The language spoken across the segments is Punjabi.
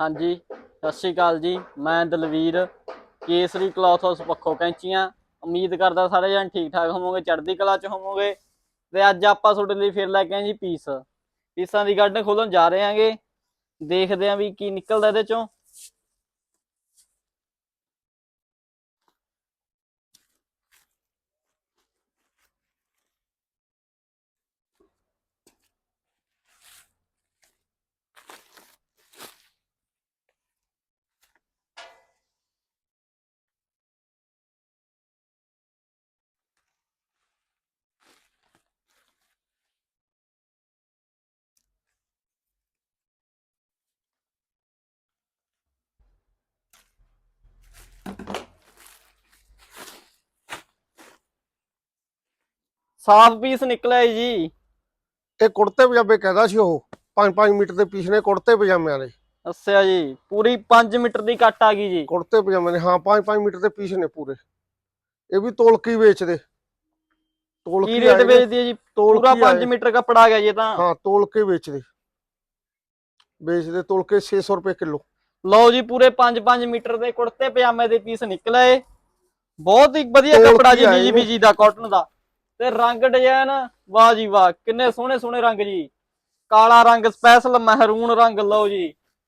ਹਾਂਜੀ, ਸਤਿ ਸ਼੍ਰੀ ਅਕਾਲ ਜੀ। ਮੈਂ ਦਲਵੀਰ, ਕੇਸਰੀ ਕਲੌਥ ਹਾਊਸ ਪੱਖੋਂ ਕੈਂਚੀਆਂ। ਉਮੀਦ ਕਰਦਾ ਸਾਰੇ ਜਣ ਠੀਕ ਠਾਕ ਹੋਵੋਗੇ, ਚੜ੍ਹਦੀ ਕਲਾ ਚ ਹੋਵੋਗੇ। ਤੇ ਅੱਜ ਆਪਾਂ ਤੁਹਾਡੇ ਲਈ ਫਿਰ ਲੈ ਕੇ ਆਏ ਜੀ ਪੀਸ। ਪੀਸਾਂ ਦੀ ਗਾਰਡਨ ਖੋਲਣ ਜਾ ਰਹੇ ਆਂਗੇ। ਦੇਖਦੇ ਆਂ ਵੀ ਕੀ ਨਿਕਲਦਾ ਇਹਦੇ ਚੋਂ। ਸਾਫ਼ ਪੀਸ ਨਿਕਲਿਆ ਜੀ। ਇਹ ਕੁੜਤੇ ਪਜਾਮੇ ਕਹਿੰਦਾ ਸੀ ਉਹ 5-5 ਮੀਟਰ ਦੇ ਪੀਸ ਨੇ ਕੁੜਤੇ ਪਜਾਮਿਆਂ ਦੇ। ਅੱਛਾ ਜੀ ਪੂਰੀ 5 ਮੀਟਰ ਦੀ ਕੱਟ ਆ ਗਈ ਜੀ। ਕੁੜਤੇ ਪਜਾਮੇ ਨੇ ਹਾਂ 5-5 ਮੀਟਰ ਦੇ ਪੀਸ ਨੇ ਪੂਰੇ। ਇਹ ਵੀ ਤੋਲਕੀ ਵੇਚਦੇ। ਤੋਲਕੀ ਰੇਟ ਵੇਚਦੀ ਹੈ ਜੀ? ਤੋਲਕੀ ਪੂਰਾ 5 ਆਏ। ਮੀਟਰ ਕੱਪੜਾ ਆ ਗਿਆ ਜੀ ਤਾਂ। ਹਾਂ ਤੋਲਕੇ ਵੇਚਦੇ। ਵੇਚਦੇ ਤੋਲਕੇ 600 ਰੁਪਏ ਕਿਲੋ। ਲਓ ਜੀ ਪੂਰੇ 5-5 ਮੀਟਰ ਦੇ ਕੁੜਤੇ ਪਜਾਮੇ ਦੇ ਪੀਸ ਨਿਕਲੇ। ਬਹੁਤ ਹੀ ਵਧੀਆ ਕੱਪੜਾ ਜੀ ਬੀਜੀ। ਬੀਜੀ ਦਾ ਕਾਟਨ ਦਾ। ਤੇ ਰੰਗ ਡਿਜ਼ਾਈਨ ਵਾਹ ਜੀ ਵਾਹ ਕਿੰਨੇ ਸੋਹਣੇ ਸੋਹਣੇ ਰੰਗ ਜੀ। ਕਾਲਾ ਰੰਗ ਸਪੈਸ਼ਲ ਮਹਿਰੂਨ ਰੰਗ ਲਓ ਜੀ।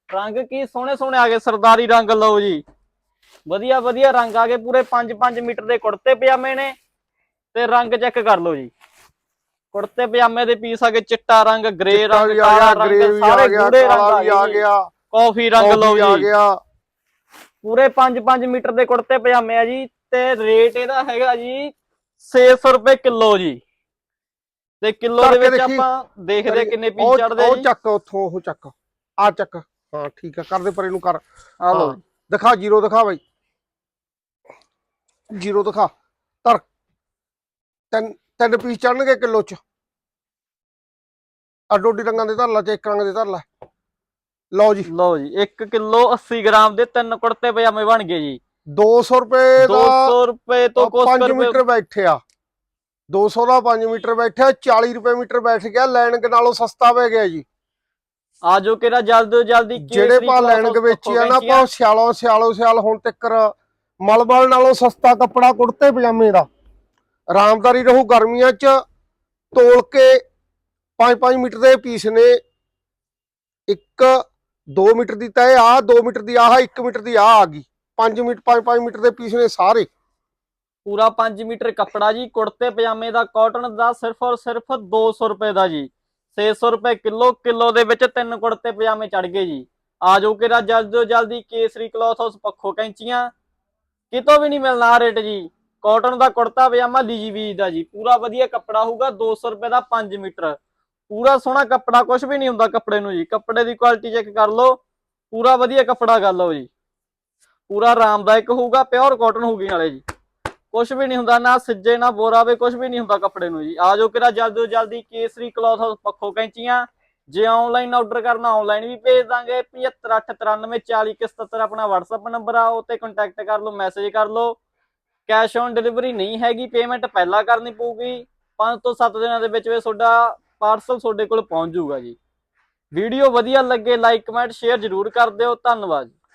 ਰੰਗ ਕੀ ਸੋਹਣੇ ਸੋਹਣੇ ਆ ਗਏ ਸਰਦਾਰੀ ਰੰਗ ਲਓ ਜੀ। ਵਧੀਆ ਵਧੀਆ ਰੰਗ ਆ ਗਏ ਪੂਰੇ 5-5 ਮੀਟਰ ਦੇ ਕੁੜਤੇ ਪਜਾਮੇ ਨੇ। ਤੇ ਰੰਗ ਚੈੱਕ ਕਰ ਲਓ ਜੀ। ਕੁੜਤੇ ਪਜਾਮੇ ਦੇ ਪੀਸ ਆ ਗਏ ਚਿੱਟਾ ਰੰਗ ਗ੍ਰੇ ਰੰਗ ਕਾਲਾ ਰੰਗ ਸਾਰੇ ਗੂੜੇ ਰੰਗ ਆ ਗਏ ਕਾਫੀ ਰੰਗ ਲਓ ਜੀ। ਗਿਆ। ਪੂਰੇ 5-5 ਮੀਟਰ ਦੇ ਕੁੜਤੇ ਪਜਾਮੇ ਆ ਜੀ। ਤੇ ਰੇਟ ਇਹਦਾ ਹੈਗਾ ਜੀ 600 ਰੁਪਏ ਕਿਲੋ ਜੀ। ਤੇ ਕਿਲੋ ਦੇ ਵਿੱਚ। ਆਪਾਂ ਦੇਖਦੇ ਕਿੰਨੇ ਪੀਸ ਚੜਦੇ ਉਹ ਚੱਕ ਉੱਥੋਂ ਉਹ ਚੱਕ। ਆ ਚੱਕ। ਹਾਂ ਠੀਕ ਆ ਕਰਦੇ ਪਰ ਇਹਨੂੰ ਕਰ। ਆ ਲਓ। ਦਿਖਾ ਜੀਰੋ ਦਿਖਾ ਬਾਈ। ਜੀਰੋ ਦਿਖਾ। ਧਰ। ਤਿੰਨ ਤਿੰਨ ਪੀਸ ਚੜਨਗੇ ਕਿਲੋ ਚ। ਅੱਡੋ ਅੱਡੀ ਰੰਗਾਂ ਦੇ ਧਰ ਲਾ ਤੇ ਇੱਕ ਰੰਗ ਦੇ ਧਰ ਲਾ। ਲਓ ਜੀ। ਲਓ ਜੀ 1 ਕਿਲੋ 80 ਗ੍ਰਾਮ ਦੇ ਤਿੰਨ ਕੁੜਤੇ ਪਜਾਮੇ ਬਣ ਗਏ ਜੀ। 200 ਰੁਪਏ ਦਾ 200 ਰੁਪਏ ਤੋਂ ਕੁਛ 5 ਰੁਪਏ ਮੀਟਰ ਬੈਠਿਆ 200 ਦਾ 5 ਮੀਟਰ ਬੈਠਿਆ 40 ਰੁਪਏ ਮੀਟਰ ਬੈਠ ਗਿਆ ਲੈਣਗ ਨਾਲੋਂ ਸਸਤਾ ਪੈ ਗਿਆ ਜੀ। ਆ ਜੋ ਕਿਹੜਾ ਜਲਦ ਤੋਂ ਜਲਦੀ ਜਿਹੜੇ ਪਾ ਲੈਣਗ house ਵੇਚੀ ਆ ਨਾ ਆਪਾਂ ਸਿਆਲੋਂ ਸਿਆਲੋਂ ਸਿਆਲ ਹੁਣ ਤੱਕ ਮਲਬਲ ਨਾਲੋਂ ਸਸਤਾ ਕੱਪੜਾ ਕੁੜਤੇ ਪਜਾਮੇ ਦਾ। ਆਰਾਮਦਾਰੀ ਰਹੂ ਗਰਮੀਆਂ ਚ ਤੋਲ ਕੇ 5-5 ਮੀਟਰ ਦੇ ਪੀਸ ਨੇ। ਇੱਕ 2 ਮੀਟਰ ਦੀ ਤਾਂ ਇਹ ਆ 2 ਮੀਟਰ ਦੀ ਆਹ 1 ਮੀਟਰ ਦੀ ਆ ਆ ਗਈ। 5 ਮੀਟਰ 5-5 ਮੀਟਰ ਦੇ ਪੀਸ ਨੇ ਸਾਰੇ। ਪੂਰਾ 5 ਮੀਟਰ ਕੱਪੜਾ ਜੀ, ਕੁੜਤੇ ਪਜਾਮੇ ਦਾ ਕਾਟਨ ਦਾ, ਸਿਰਫ ਔਰ ਸਿਰਫ 200 ਰੁਪਏ ਦਾ ਜੀ। 600 ਰੁਪਏ ਕਿਲੋ ਕਿਲੋ ਦੇ ਵਿੱਚ ਤਿੰਨ ਕੁੜਤੇ ਪਜਾਮੇ ਚੜ ਗਏ ਜੀ। ਆ ਜੋ ਕਿ ਜਲਦੀ ਜਲਦੀ ਕੇਸਰੀ ਕਲੌਥ ਹਾਊਸ ਪੱਖੋ ਕੈਂਚੀਆਂ। ਕਿਤੋਂ ਵੀ ਨਹੀਂ ਮਿਲਣਾ ਰੇਟ ਜੀ। ਕਾਟਨ ਦਾ ਕੁੜਤਾ ਪਜਾਮਾ ਲੀਜੀ ਬੀਜ ਦਾ ਜੀ। ਪੂਰਾ ਵਧੀਆ ਕੱਪੜਾ ਹੋਊਗਾ 200 ਰੁਪਏ ਦਾ 5 ਮੀਟਰ। ਪੂਰਾ ਸੋਹਣਾ ਕੱਪੜਾ ਕੁਝ ਵੀ ਨਹੀਂ ਹੁੰਦਾ ਕੱਪੜੇ ਨੂੰ ਜੀ। ਕੱਪੜੇ ਦੀ ਕੁਆਲਿਟੀ ਚੈੱਕ ਕਰ ਲਓ। ਪੂਰਾ ਵਧੀਆ ਕੱਪੜਾ ਕਰ ਲਓ ਜੀ। ਪੂਰਾ ਆਰਾਮਦਾਇਕ ਹੋਊਗਾ ਪਿਓਰ ਕਾਟਨ ਹੋਊਗੀ ਨਾਲੇ ਜੀ। ਕੁਝ ਵੀ ਨਹੀਂ ਹੁੰਦਾ, ਨਾ ਸਿੱਜੇ, ਨਾ ਬੋਰਾ ਵੇ ਕੁਝ ਵੀ ਨਹੀਂ ਹੁੰਦਾ ਕੱਪੜੇ ਨੂੰ ਜੀ। ਆ ਜਾਓ ਕਿਰਾ ਜਲਦੀ ਤੋਂ ਜਲਦੀ ਕੇਸਰੀ ਕਲੌਥ ਹਾਊਸ ਪੱਖੋ ਕੈਂਚੀਆਂ। ਜੇ ਆਨਲਾਈਨ ਆਰਡਰ ਕਰਨਾ ਆਨਲਾਈਨ ਵੀ ਭੇਜ ਦਾਂਗੇ। 75894077 ਆਪਣਾ WhatsApp ਨੰਬਰ ਆ ਉਹ ਤੇ ਕੰਟੈਕਟ ਕਰ ਲਓ ਮੈਸੇਜ ਕਰ ਲਓ। ਕੈਸ਼ ਔਨ ਡਿਲੀਵਰੀ ਨਹੀਂ ਹੈਗੀ ਪੇਮੈਂਟ ਪਹਿਲਾਂ ਕਰਨੀ ਪਊਗੀ। 5 ਤੋਂ 7 ਦਿਨਾਂ ਦੇ ਵਿੱਚ ਵਿੱਚ ਤੁਹਾਡਾ ਪਾਰਸਲ ਤੁਹਾਡੇ ਕੋਲ ਪਹੁੰਚ ਜਾਊਗਾ ਜੀ। ਵੀਡੀਓ ਵਧੀਆ ਲੱਗੇ ਲਾਈਕ ਕਮੈਂਟ ਸ਼ੇਅਰ ਜ਼ਰੂਰ ਕਰ ਦਿਓ। ਧੰਨਵਾਦ